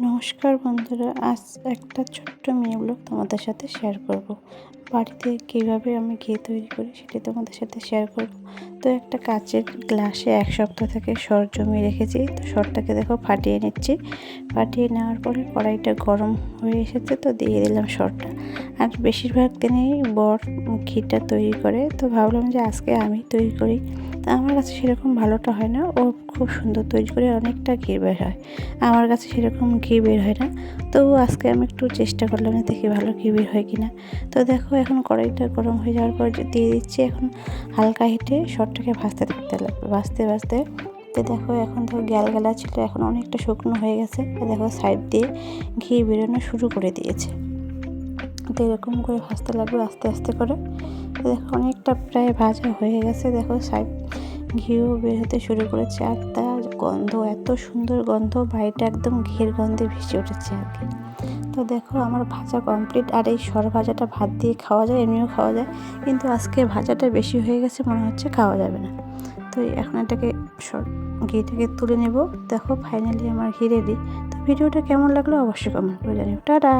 নমস্কার বন্ধুরা, আজ একটা ছোট্ট মেয়ে ব্লগ তোমাদের সাথে শেয়ার করব। বাড়িতে কীভাবে আমি ঘি তৈরি করি সেটি তোমাদের সাথে শেয়ার করব। তো একটা কাচের গ্লাসে এক সপ্তাহ থেকে সর জমিয়ে রেখেছি। তো সরটাকে দেখো ফাটিয়ে নিচ্ছি। ফাটিয়ে নেওয়ার পরে কড়াইটা গরম হয়ে এসেছে, তো দিয়ে দিলাম সরটা। আর বেশিরভাগ দিনেই বর ঘিটা তৈরি করে। তো ভাবলাম যে আজকে আমি তৈরি করি। আমার কাছে সেরকম ভালোটা হয় না। ও খুব সুন্দর তৈরি করে অনেকটা ঘি বের হয়। আমার কাছে সেরকম ঘি বের হয় না। তবু আজকে আমি একটু চেষ্টা করলাম দেখি ভালো ঘি বের হয় কিনা। তো দেখো এখন কড়াইটা গরম হয়ে যাওয়ার পর দিয়ে দিচ্ছি এখন হালকা হিটে শটটাকে ভাজতে থাকতে লাগবে ভাজতে ভাজতে। তো দেখো এখন তো গ্যাল গেলা ছিল, এখন অনেকটা শুকনো হয়ে গেছে। দেখো সাইড দিয়ে ঘি বেরোনো শুরু করে দিয়েছে। তো এরকম করে ভাজতে লাগবে আস্তে আস্তে করে। তো দেখো অনেকটা প্রায় ভাজা হয়ে গেছে। দেখো সাইড ঘিও বের হতে শুরু করেছে। আর তার গন্ধ, এত সুন্দর গন্ধ বাড়িটা একদম ঘের গন্ধে ভেসে উঠেছে কি। তো দেখো, আমার ভাজা কমপ্লিট আর এই সর ভাজাটা ভাত দিয়ে খাওয়া যায়, এমনিও খাওয়া যায়, কিন্তু আজকে ভাজাটা বেশি হয়ে গেছে, মনে হচ্ছে খাওয়া যাবে না। তো এখন এটাকে ঘিটাকে তুলে নেব। দেখো ফাইনালি আমার ঘি রেডি তো ভিডিওটা কেমন লাগল অবশ্যই কমেন্ট করে জানিও। টাটা!